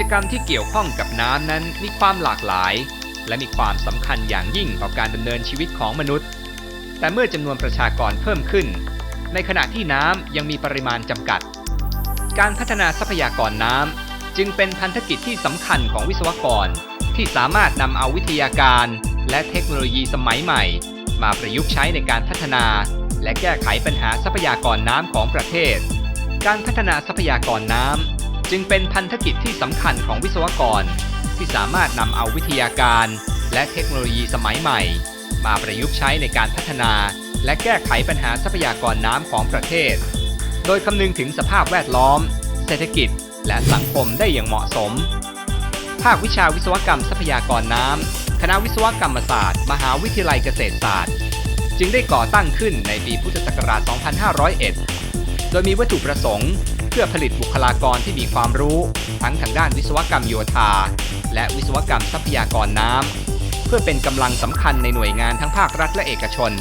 จกรรมที่เกี่ยวข้องกับน้ำนั้นมีความหลากหลาย และมีความสำคัญอย่างยิ่งต่อการดำเนินชีวิตของมนุษย์ แต่เมื่อจำนวนประชากรเพิ่มขึ้น ในขณะที่น้ำยังมีปริมาณจำกัด การพัฒนาทรัพยากรน้ำจึงเป็นพันธกิจที่สำคัญของวิศวกร ที่สามารถนำเอาวิทยาการ และเทคโนโลยีสมัยใหม่ มาประยุกต์ใช้ในการพัฒนา และแก้ไขปัญหาทรัพยากรน้ำของประเทศ การพัฒนาทรัพยากรน้ำ จึงเป็นพันธกิจที่สำคัญของวิศวกร ที่สามารถนำเอาวิทยาการ และเทคโนโลยีสมัยใหม่ มาประยุกต์ใช้ในการพัฒนา และแก้ไขปัญหาทรัพยากรน้ำของประเทศ โดยคำนึงถึงสภาพแวดล้อม เศรษฐกิจ และสังคมได้อย่างเหมาะสม ภาควิชาวิศวกรรมทรัพยากรน้ำคณะวิศวกรรมศาสตร์ มหาวิทยาลัยเกษตรศาสตร์ จึงได้ก่อตั้งขึ้นในปีพุทธศักราช 2501 โดยมีวัตถุประสงค์ พื่อผลิตบุคลากรที่มีความรู้ ทั้งทางด้านวิศวกรรมโยธา และวิศวกรรมทรัพยากรน้ำ เพื่อเป็นกำลังสำคัญในหน่วยงานทั้งภาครัฐและเอกชน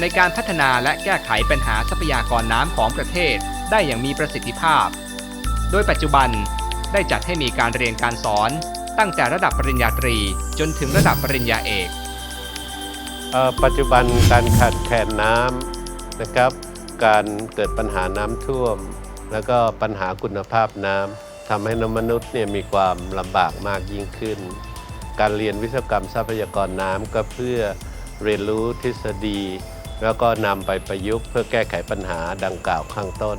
ในการพัฒนาและแก้ไขปัญหาทรัพยากรน้ำของประเทศ ได้อย่างมีประสิทธิภาพ โดยปัจจุบันได้จัดให้มีการเรียนการสอนตั้งแต่ระดับปริญญาตรี จนถึงระดับปริญญาเอกเออปัจจุบันการขาดแคลนน้ำนะครับ การเกิดปัญหาน้ำท่วม แล้วก็ปัญหาคุณภาพน้ำทำให้น้ำมนุษย์เนี่ยมีความลำบากมากยิ่งขึ้น การเรียนวิศวกรรมทรัพยากรน้ำก็เพื่อเรียนรู้ทฤษฎี แล้วก็นำไปประยุกต์เพื่อแก้ไขปัญหาดังกล่าวข้างต้น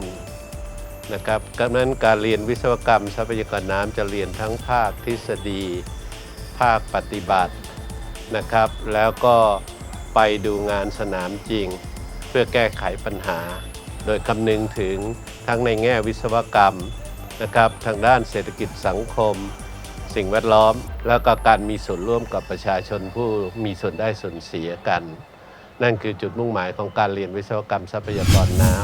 นะครับดังนั้นการเรียนวิศวกรรมทรัพยากรน้ำจะเรียนทั้งภาคทฤษฎี ภาคปฏิบัตินะครับ แล้วก็ไปดูงานสนามจริง เพื่อแก้ไขปัญหา โดยคำนึงถึง ทั้งในแง่วิศวกรรมนะครับทางด้านเศรษฐกิจสังคม สิ่งแวดล้อม แล้วก็การมีส่วนร่วมกับประชาชนผู้มีส่วนได้ส่วนเสียกัน นั่นคือจุดมุ่งหมายของการเรียนวิศวกรรมทรัพยากรน้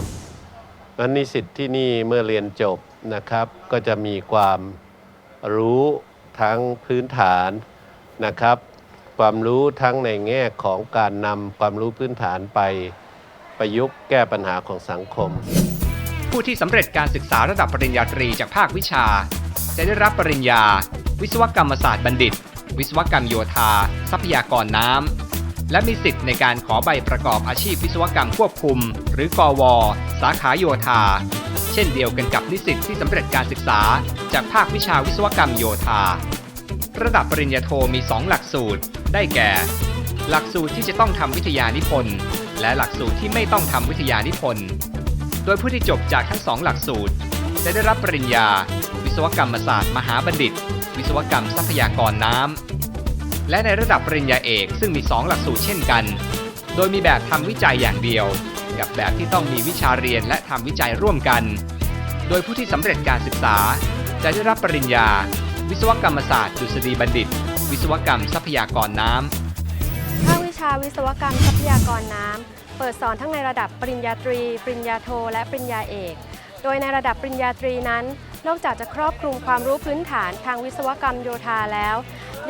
ำนั้นนิสิตที่นี่เมื่อเรียนจบนะครับ ก็จะมีความรู้ทั้งพื้นฐานนะครับ ความรู้ทั้งในแง่ของการนำความรู้พื้นฐานไปประยุกต์แก้ปัญหาของสังคม ผู้ที่สำเร็จการศึกษาระดับปริญญาตรีจากภาควิชา จะได้รับปริญญา วิศวกรรมศาสตร์บัณฑิต วิศวกรรมโยธา ทรัพยากรน้ำ และมีสิทธิ์ในการขอใบประกอบอาชีพวิศวกรรมควบคุม หรือกวสาขาโยธา เช่นเดียวกันกับนิสิตที่สำเร็จการศึกษาจากภาควิชาวิศวกรรมโยธา ระดับปริญญาโทมี 2 หลักสูตร ได้แก่ หลักสูตรที่จะต้องทำวิทยานิพนธ์และหลักสูตรที่ไม่ต้องทำวิทยานิพนธ์ โดยผู้ที่จบจากทั้งสองหลักสูตร จะได้รับปริญญา วิศวกรรมศาสตร์ มหาบัณฑิต วิศวกรรมทรัพยากรน้ำ และในระดับปริญญาเอกซึ่งมี 2 หลักสูตรเช่นกัน โดยมีแบบทำวิจัยอย่างเดียว กับแบบที่ต้องมีวิชาเรียนและทำวิจัยร่วมกัน โดยผู้ที่สำเร็จการศึกษา จะได้รับปริญญา วิศวกรรมศาสตร์ดุษฎีบัณฑิต วิศวกรรมทรัพยากรน้ำภาควิชาวิศวกรรมทรัพยากรน้ำ เปิดสอนทั้งในระดับปริญญาตรี ปริญญาโท และปริญญาเอก โดยในระดับปริญญาตรีนั้น นอกจากจะครอบคลุมความรู้พื้นฐานทางวิศวกรรมโยธาแล้ว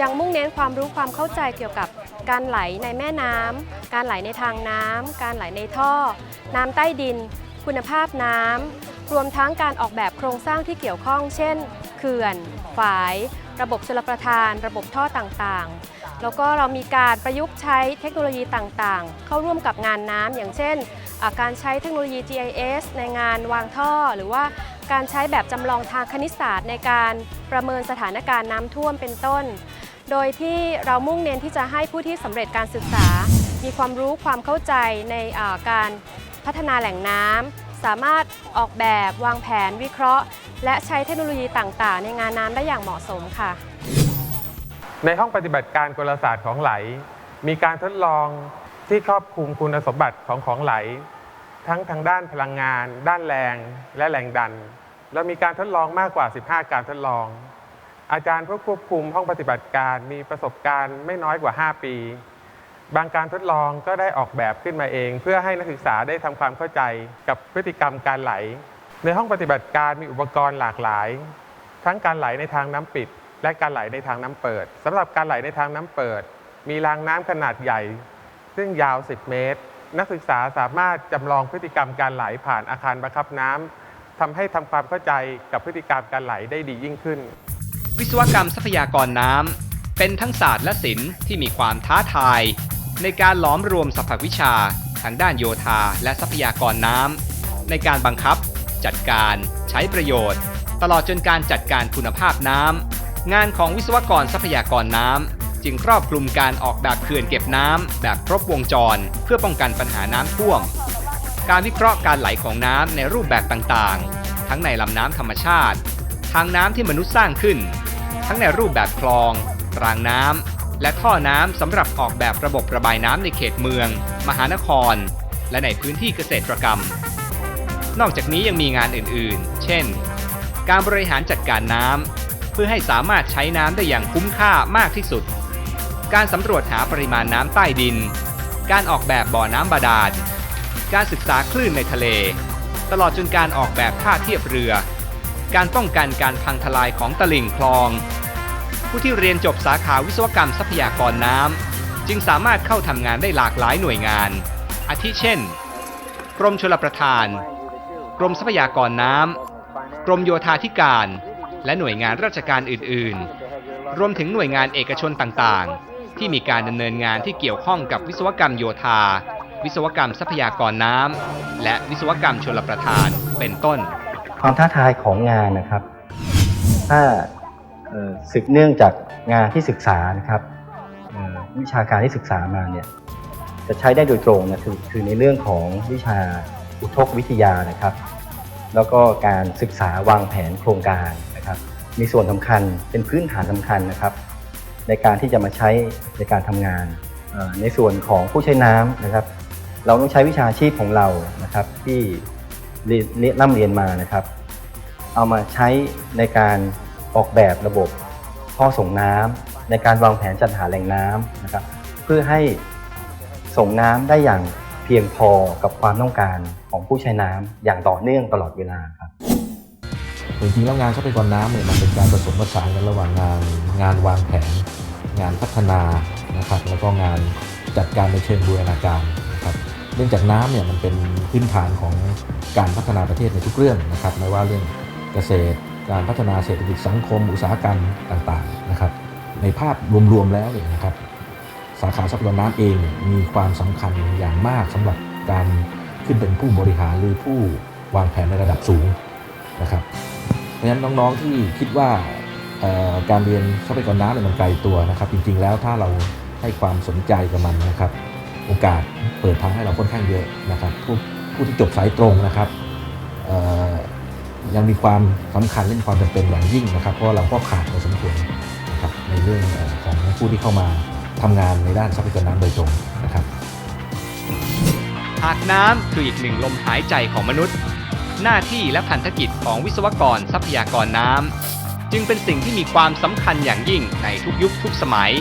ยังมุ่งเน้นความรู้ความเข้าใจเกี่ยวกับการไหลในแม่น้ำการไหลในทางน้ำการไหลในท่อ น้ำใต้ดิน คุณภาพน้ำรวมทั้งการออกแบบโครงสร้างที่เกี่ยวข้อง เช่น เขื่อนฝาย ระบบชลประทาน ระบบท่อต่างๆ แล้วก็เรามีการประยุกต์ใช้เทคโนโลยีต่างๆ เข้าร่วมกับงานน้ำอย่างเช่นาการใช้เทคโนโลยี GIS ในงานวางท่อ หรือว่าการใช้แบบจำลองทางคณิตศาสตร์ ในการประเมินสถานการณ์น้ำท่วมเป็นต้น โดยที่เรามุ่งเน้นที่จะให้ผู้ที่สำเร็จการศึกษา มีความรู้ความเข้าใจในาการพัฒนาแหล่งน้ำ สามารถออกแบบวางแผนวิเคราะห์ และใช้เทคโนโลยีต่างๆ ในงานน้ำได้อย่างเหมาะสมค่ะ ในห้องปฏิบัติการกลศาสตร์ของไหล มีการทดลองที่ครอบคลุมคุณสมบัติของของไหล ทั้งทางด้านพลังงาน ด้านแรง และแรงดัน เรามีการทดลองมากกว่า 15 การทดลอง อาจารย์ผู้ควบคุมห้องปฏิบัติการมีประสบการณ์ไม่น้อยกว่า 5 ปี บางการทดลองก็ได้ออกแบบขึ้นมาเอง เพื่อให้นักศึกษาได้ทำความเข้าใจกับพฤติกรรมการไหล ในห้องปฏิบัติการมีอุปกรณ์หลากหลาย ทั้งการไหลในทางน้ำปิด และการไหลในทางน้ำเปิดสำหรับการไหลในทางน้ำเปิด มีรางน้ำขนาดใหญ่ ซึ่งยาว 10 เมตร นักศึกษาสามารถจำลองพฤติกรรมการไหลผ่านอาคารบังคับน้ำทำให้ทำความเข้าใจกับพฤติกรรมการไหลได้ดียิ่งขึ้น วิศวกรรมทรัพยากรน้ำเป็นทั้งศาสตร์และศิลป์ที่มีความท้าทาย ในการหล้อมรวมสรรพวิชา ทางด้านโยธาและทรัพยากรน้ำในการบังคับ จัดการใช้ประโยชน์ ตลอดจนการจัดการคุณภาพน้ำงานของวิศวกรทรัพยากรน้ำจึงครอบคลุมการออกแบบเขื่อนเก็บน้ำแบบครบวงจร เพื่อป้องกันปัญหาน้ำท่วม การวิเคราะห์การไหลของน้ำในรูปแบบต่างๆ ทั้งในลำน้ำธรรมชาติ ทางน้ำที่มนุษย์สร้างขึ้น ทั้งในรูปแบบคลอง รางน้ำ และท่อน้ำสำหรับออกแบบระบบระบายน้ำในเขตเมือง มหานคร และในพื้นที่เกษตรกรรม นอกจากนี้ยังมีงานอื่นๆ เช่น การบริหารจัดการน้ำเพื่อให้สามารถใช้น้ำได้อย่างคุ้มค่ามากที่สุด การสำรวจหาปริมาณน้ำใต้ดิน การออกแบบบ่อน้ำบาดาล การศึกษาคลื่นในทะเล ตลอดจนการออกแบบท่าเทียบเรือ การป้องกันการพังทลายของตลิ่งคลอง ผู้ที่เรียนจบสาขาวิศวกรรมทรัพยากรน้ำจึงสามารถเข้าทำงานได้หลากหลายหน่วยงาน อาทิเช่น กรมชลประทาน กรมทรัพยากรน้ำกรมโยธาธิการ และหน่วยงานราชการอื่นๆ รวมถึงหน่วยงานเอกชนต่างๆ ที่มีการดำเนินงานที่เกี่ยวข้องกับวิศวกรรมโยธา วิศวกรรมทรัพยากรน้ำและวิศวกรรมชลประทานเป็นต้น ความท้าทายของงานนะครับ ถ้า สืบเนื่องจากงานที่ศึกษานะครับวิชาการที่ศึกษามาเนี่ยจะใช้ได้โดยตรงนะคือคือในเรื่องของวิชาอุทกวิทยานะครับ แล้วก็การศึกษาวางแผนโครงการนะครับ มีส่วนสำคัญเป็นพื้นฐานสำคัญนะครับ ในการที่จะมาใช้ในการทำงาน ในส่วนของผู้ใช้น้ำนะครับ เราต้องใช้วิชาชีพของเรานะครับที่เรียนเรียนร่ำเรียนมานะครับ เอามาใช้ในการ ออกแบบระบบท่อส่งน้ำในการวางแผนจัดหาแหล่งน้ำนะครับเพื่อให้ส่งน้ำได้อย่างเพียงพอกับความต้องการของผู้ใช้น้ำอย่างต่อเนื่องตลอดเวลาครับจริงๆแล้วงานทรัพยากรน้ำเนี่ยมันเป็นการผสมผสานกันระหว่างงานงานวางแผน งานพัฒนานะครับแล้วก็งานจัดการในเชิงบูรณาการนะครับเนื่องจากน้ำเนี่ยมันเป็นพื้นฐานของการพัฒนาประเทศในทุกเรื่องนะครับไม่ว่าเรื่องเกษตร การพัฒนาเศรษฐกิจสังคม อุตสาหกรรมต่างๆนะครับ ในภาพรวมๆแล้วเนี่ยนะครับสาขาทรัพยากรน้ำเองมีความสำคัญอย่างมากสำหรับการขึ้นเป็นผู้บริหารหรือผู้วางแผนในระดับสูงนะครับ เพราะฉะนั้นน้องๆที่คิดว่าการเรียนทรัพยากรน้ำเนี่ยมันไกลตัวนะครับ จริงๆแล้วถ้าเราให้ความสนใจกับมันนะครับ โอกาสเปิดทางให้เราค่อนข้างเยอะนะครับผู้ผู้ที่จบสายตรงนะครับ ยังมีความสำคัญและมีความจำเป็นอย่างยิ่งนะครับ เพราะเราก็ขาดพอสมควรนะครับในเรื่องของผู้ที่เข้ามาทำงานในด้านทรัพยากรน้ำโดยตรงนะครับหากน้ำคืออีกหนึ่งลมหายใจของมนุษย์ หน้าที่และพันธกิจของวิศวกรทรัพยากรน้ำจึงเป็นสิ่งที่มีความสำคัญอย่างยิ่งในทุกยุคทุกสมัย